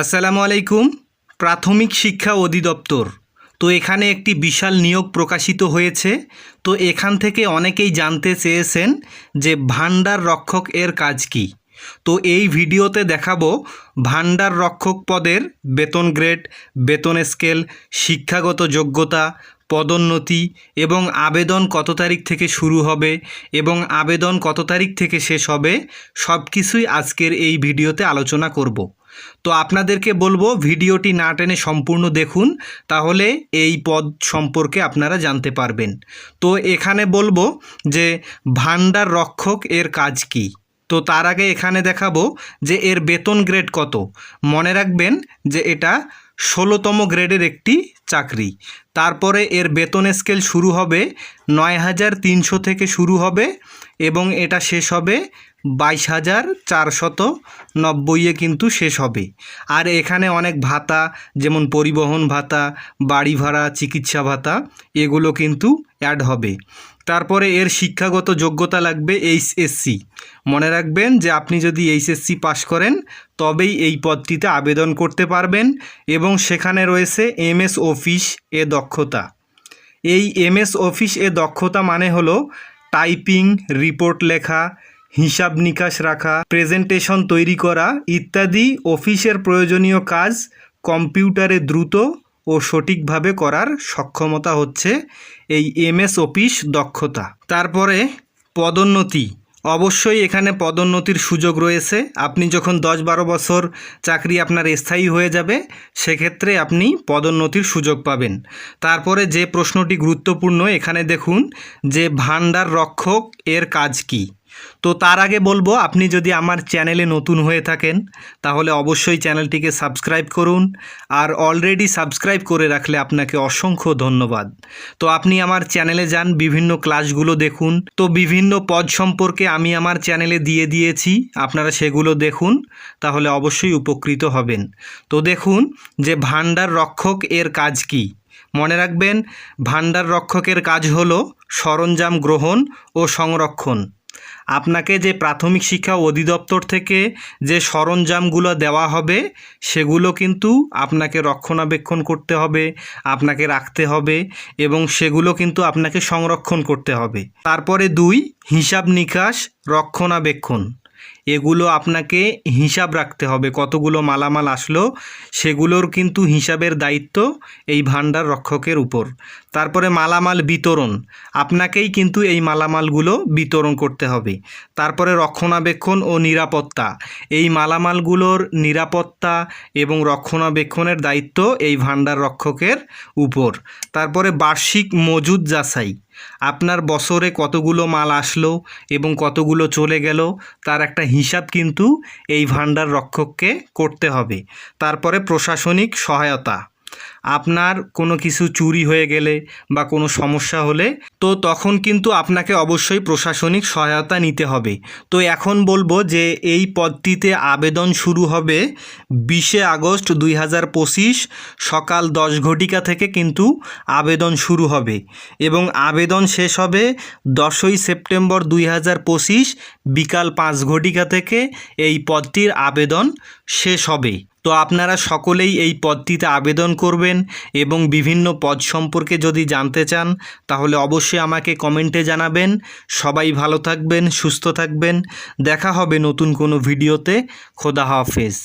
আসসালামু আলাইকুম, প্রাথমিক শিক্ষা অধিদপ্তর। তো এখানে একটি বিশাল নিয়োগ প্রকাশিত হয়েছে। তো এখান থেকে অনেকেই জানতে চেয়েছেন যে ভান্ডার রক্ষক এর কাজ কি। তো এই ভিডিওতে দেখাবো ভান্ডার রক্ষক পদের বেতন গ্রেড, বেতন স্কেল, শিক্ষাগত যোগ্যতা, পদোন্নতি এবং আবেদন কত তারিখ থেকে শুরু হবে এবং আবেদন কত তারিখ থেকে শেষ হবে সব কিছুই আজকের এই ভিডিওতে আলোচনা করব। তো আপনাদেরকে বলব ভিডিওটি না টেনে সম্পূর্ণ দেখুন, তাহলে এই পদ সম্পর্কে আপনারা জানতে পারবেন। তো এখানে বলব যে ভান্ডার রক্ষক এর কাজ কি? তো তার আগে এখানে দেখাবো যে এর বেতন গ্রেড কত। মনে রাখবেন যে এটা ষোলোতম গ্রেডের একটি চাকরি। তারপরে এর বেতন স্কেল শুরু হবে নয় হাজার তিনশো থেকে শুরু হবে এবং এটা শেষ হবে বাইশ হাজার চারশত নব্বইয়ে কিন্তু শেষ হবে। আর এখানে অনেক ভাতা, যেমন পরিবহন ভাতা, বাড়ি ভাড়া, চিকিৎসা ভাতা, এগুলো কিন্তু অ্যাড হবে। তারপরে এর শিক্ষাগত যোগ্যতা লাগবে এইচএসসি মনে রাখবেন যে আপনি যদি এইচএসসি পাশ করেন, তবেই এই পদটিতে আবেদন করতে পারবেন এবং সেখানে রয়েছে এমএস অফিস এ দক্ষতা। এই এমএস অফিস এ দক্ষতা মানে হলো টাইপিং, রিপোর্ট লেখা হিসাব নিকাশ রাখা প্রেজেন্টেশন তৈরি করা ইত্যাদি অফিসের প্রয়োজনীয় কাজ কম্পিউটারে দ্রুত ও সঠিকভাবে করার সক্ষমতা হচ্ছে এই এমএস অফিস দক্ষতা। তারপরে পদোন্নতি। অবশ্যই এখানে পদোন্নতির সুযোগ রয়েছে। আপনি যখন দশ বারো বছর চাকরি আপনার স্থায়ী হয়ে যাবে, সেক্ষেত্রে আপনি পদোন্নতির সুযোগ পাবেন। তারপরে যে প্রশ্নটি গুরুত্বপূর্ণ, এখানে দেখুন যে ভান্ডার রক্ষক এর কাজ কী। তো তার আগে বলব, আপনি যদি আমার চ্যানেলে নতুন হয়ে থাকেন, তাহলে অবশ্যই চ্যানেলটিকে সাবস্ক্রাইব করুন আর অলরেডি সাবস্ক্রাইব করে রাখলে আপনাকে অসংখ্য ধন্যবাদ। তো আপনি আমার চ্যানেলে যান, বিভিন্ন ক্লাসগুলো দেখুন। তো বিভিন্ন পদ সম্পর্কে আমি আমার চ্যানেলে দিয়ে দিয়েছি, আপনারা সেগুলো দেখুন, তাহলে অবশ্যই উপকৃত হবেন। তো দেখুন যে ভান্ডার রক্ষক এর কাজ কী। মনে রাখবেন ভান্ডার রক্ষকের কাজ হলো সরঞ্জাম গ্রহণ ও সংরক্ষণ। আপনাকে যে প্রাথমিক শিক্ষা অধিদপ্তর থেকে যে সরঞ্জামগুলো দেওয়া হবে, সেগুলো কিন্তু আপনাকে রক্ষণাবেক্ষণ করতে হবে, আপনাকে রাখতে হবে এবং সেগুলো কিন্তু আপনাকে সংরক্ষণ করতে হবে। তারপরে দুই, হিসাব নিকাশ রক্ষণাবেক্ষণ। এগুলো আপনাকে হিসাব রাখতে হবে। কতগুলো মালামাল আসলো, সেগুলোর কিন্তু হিসাবের দায়িত্ব এই ভান্ডার রক্ষকের উপর। তারপরে মালামাল বিতরণ, আপনাকেই কিন্তু এই মালামালগুলো বিতরণ করতে হবে। তারপরে রক্ষণাবেক্ষণ ও নিরাপত্তা, এই মালামালগুলোর নিরাপত্তা এবং রক্ষণাবেক্ষণের দায়িত্ব এই ভান্ডার রক্ষকের উপর। তারপরে বার্ষিক মজুদ যাচাই আপনার বছরে কতগুলো মাল আসলো এবং কতগুলো চলে গেল, তার একটা হিসাব কিন্তু এই ভাণ্ডার রক্ষককে করতে হবে। তারপরে প্রশাসনিক সহায়তা। আপনার কোনো কিছু চুরি হয়ে গেলে বা কোনো সমস্যা হলে, তো তখন কিন্তু আপনাকে অবশ্যই প্রশাসনিক সহায়তা নিতে হবে। তো এখন বলব যে এই পদটিতে আবেদন শুরু হবে বিশে আগস্ট দুই হাজার পঁচিশ সকাল দশ ঘটিকা থেকে কিন্তু আবেদন শুরু হবে এবং আবেদন শেষ হবে দশই সেপ্টেম্বর দুই হাজার পঁচিশ বিকাল পাঁচ ঘটিকা থেকে এই পদটির আবেদন শেষ হবে। তো আপনারা সকলেই এই পদটিতে আবেদন করবেন এবং বিভিন্ন পদ সম্পর্কে যদি জানতে চান, তাহলে অবশ্যই আমাকে কমেন্টে জানাবেন। সবাই ভালো থাকবেন, সুস্থ থাকবেন। দেখা হবে নতুন কোনো ভিডিওতে। খোদা হাফেজ।